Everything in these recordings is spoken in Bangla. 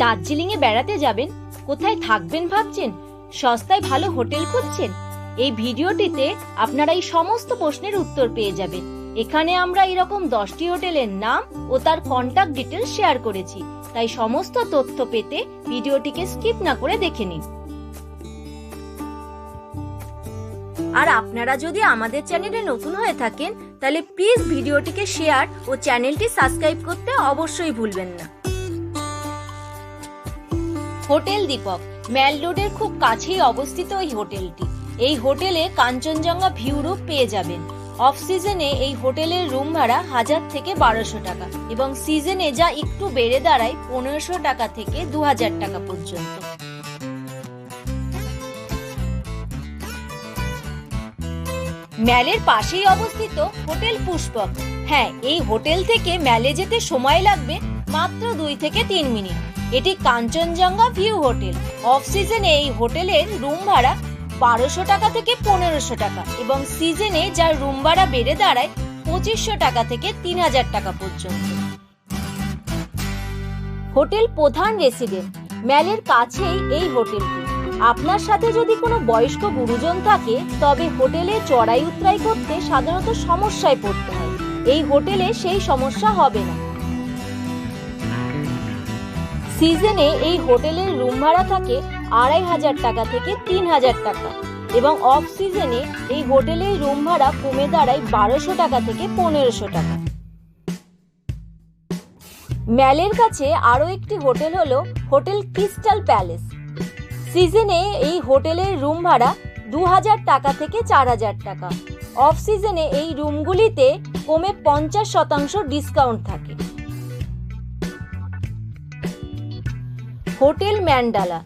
দার্জিলিংয়ে বেড়াতে যাবেন? কোথায় থাকবেন ভাবছেন? সস্তায় ভালো হোটেল খুঁজছেন? এই ভিডিওটিতে আপনারা এই সমস্ত প্রশ্নের উত্তর পেয়ে যাবেন। এখানে আমরা এরকম দশটি হোটেলের নাম ও তার কন্টাক্ট ডিটেলস শেয়ার করেছি। তাই সমস্ত তথ্য পেতে ভিডিওটিকে স্কিপ না করে দেখে নিন। আর আপনারা যদি আমাদের চ্যানেলে নতুন হয়ে থাকেন, তাহলে প্লিজ ভিডিওটিকে শেয়ার ও চ্যানেলটি সাবস্ক্রাইব করতে অবশ্যই ভুলবেন না। হোটেল দীপক। ম্যাল রোডের খুব কাছেই অবস্থিত এই হোটেলটি। এই হোটেলে কাঞ্চনজঙ্ঘা ভিউ রূপ পেয়ে যাবেন। অফ সিজনে এই হোটেলের রুম ভাড়া হাজার থেকে বারোশো টাকা এবং সিজনে যা একটু বেড়ে দাঁড়ায় পনেরোশো টাকা থেকে দু হাজার টাকা পর্যন্ত। ম্যালের পাশেই অবস্থিত হোটেল পুষ্পক। হ্যাঁ এই হোটেল থেকে ম্যালে যেতে সময় লাগবে মাত্র দুই থেকে তিন মিনিট। এটি কাঞ্চনজঙ্ঘা ভিউ হোটেল। অফ সিজনে এই হোটেলের রুম ভাড়া বারোশো টাকা থেকে পনেরোশো টাকা এবং সিজনে যার রুম ভাড়া বেড়ে দাঁড়ায় পঁচিশশো টাকা থেকে তিন হাজার টাকা পর্যন্ত। হোটেল প্রধান রেসিডেন্ট, ম্যালের কাছেই এই হোটেলটি। আপনার সাথে যদি কোনো বয়স্ক গুরুজন থাকে, তবে হোটেলে চড়াই উতরাই করতে সাধারণত সমস্যায় পড়তে হয়। এই হোটেলে সেই সমস্যা হবে না। সিজনে এই হোটেলের রুম ভাড়া থাকে আড়াই হাজার টাকা থেকে তিন হাজার টাকা এবং অফ সিজনে এই হোটেলের রুম ভাড়া কমে দাঁড়ায় বারোশো টাকা থেকে পনেরোশো টাকা। ম্যালের কাছে আরও একটি হোটেল হলো হোটেল ক্রিস্টাল প্যালেস। সিজনে এই হোটেলের রুম ভাড়া দু হাজার টাকা থেকে চার হাজার টাকা। অফ সিজনে এই রুমগুলিতে কমে পঞ্চাশ শতাংশ ডিসকাউন্ট থাকে। Hotel Mandela.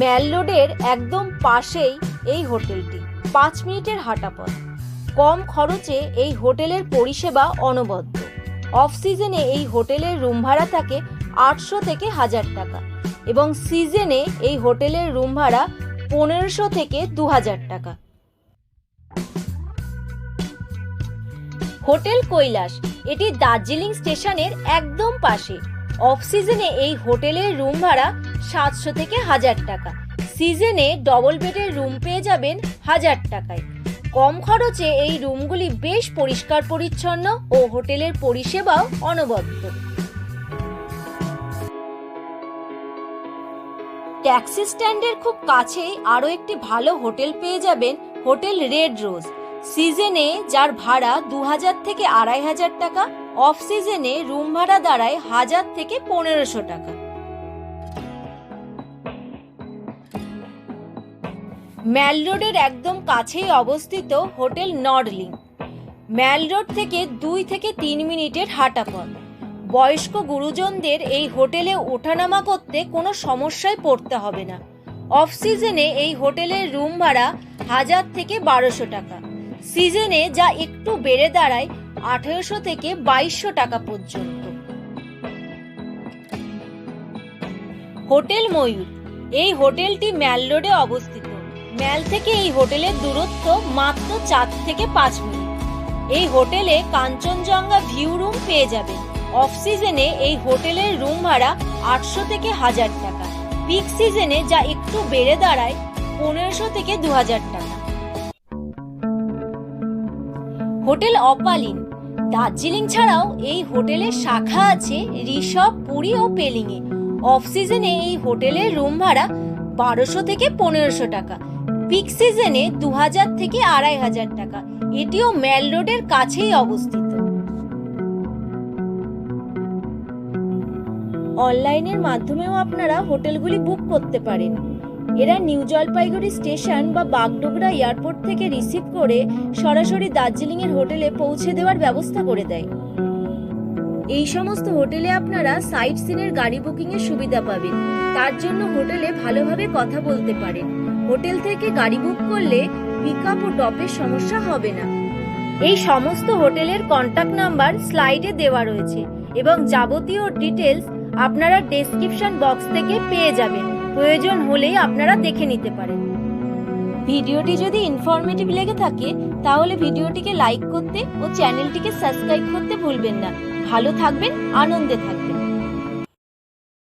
ম্যাল রোডের একদম পাশেই এই হোটেলটি। পাঁচ মিনিটের হাঁটা পথ কম খরচে এই হোটেলের পরিষেবা অনবদ্য। অফ সিজনে এই হোটেলের রুম ভাড়া থাকে আটশো থেকে হাজার টাকা এবং সিজনে এই হোটেলের রুম ভাড়া পনেরোশো থেকে দু হাজার টাকা। হোটেল কৈলাস, এটি দার্জিলিং স্টেশনের একদম পাশে। অফ সিজনে এই হোটেলের রুম ভাড়া সাতশো থেকে হাজার টাকা। সিজনে ডবল বেডের রুম পেয়ে যাবেন হাজার টাকায়। কম খরচে এই রুমগুলি বেশ পরিষ্কার পরিচ্ছন্ন ও হোটেলের পরিষেবাও অনবদ্য। ট্যাক্সি স্ট্যান্ডের খুব কাছেই আরও একটি ভালো হোটেল পেয়ে যাবেন হোটেল রেড রোজ। সিজনে যার ভাড়া দু হাজার থেকে আড়াই হাজার টাকা, অফ সিজনে রুম ভাড়া দাঁড়ায় হাজার থেকে পনেরোশো টাকা। ম্যাল রোডের একদম কাছেই অবস্থিত হোটেল নর্ডলিং ম্যাল রোড থেকে দুই থেকে তিন মিনিটের হাঁটা পথ বয়স্ক গুরুজনদের এই হোটেলে ওঠানামা করতে কোনো সমস্যায় পড়তে হবে না। অফ সিজনে এই হোটেলের রুম ভাড়া হাজার থেকে বারোশো টাকা। সিজনে যা একটু বেড়ে দাঁড়ায় আঠেরোশো থেকে বাইশশো টাকা পর্যন্ত। হোটেল ময়ূর। এই হোটেলটি ম্যাল রোডে অবস্থিত। ম্যাল থেকে এই হোটেলের দূরত্ব মাত্র চার থেকে পাঁচ মিনিট। এই হোটেলে কাঞ্চনজঙ্ঘা ভিউ রুম পেয়ে যাবেন অফ সিজনে এই হোটেলের রুম ভাড়া আটশো থেকে হাজার টাকা। পিক সিজনে যা একটু বেড়ে দাঁড়ায় পনেরোশো থেকে দু হাজার টাকা। হোটেল অপালিন। দার্জিলিং ছাড়াও এই হোটেলের শাখা আছে ঋষভ পুরী ও পেলিংয়ে। অফ সিজনে এই হোটেলের রুম ভাড়া বারোশো থেকে পনেরোশো টাকা। পিক সিজনে দু হাজার থেকে আড়াই হাজার টাকা। এটিও ম্যাল রোডের কাছেই অবস্থিত। অনলাইনের মাধ্যমেও আপনারা হোটেলগুলি বুক করতে পারেন। এরা নিউ জলপাইগুড়ি স্টেশন বা বাগডোগরা এয়ারপোর্ট থেকে রিসিভ করে সরাসরি দার্জিলিংয়ের হোটেলে পৌঁছে দেওয়ার ব্যবস্থা করে দেয়। এই সমস্ত হোটেলে আপনারা সাইট সিনের গাড়ি বুকিংয়ের সুবিধা পাবেন। তার জন্য হোটেলে ভালোভাবে কথা বলতে পারেন। হোটেল থেকে গাড়ি বুক করলে পিক আপ ও ড্রপের সমস্যা হবে না। এই সমস্ত হোটেলের কন্টাক্ট নাম্বার স্লাইডে দেওয়া রয়েছে এবং যাবতীয় ডিটেলস আপনারা ডেসক্রিপশন বক্স থেকে পেয়ে যাবেন। প্রয়োজন হলেই আপনারা দেখে নিতে পারেন। ভিডিওটি যদি ইনফরমেটিভ লেগে থাকে, তাহলে ভিডিওটিকে লাইক করতে ও চ্যানেলটিকে সাবস্ক্রাইব করতে ভুলবেন না। ভালো থাকবেন, আনন্দে থাকবেন।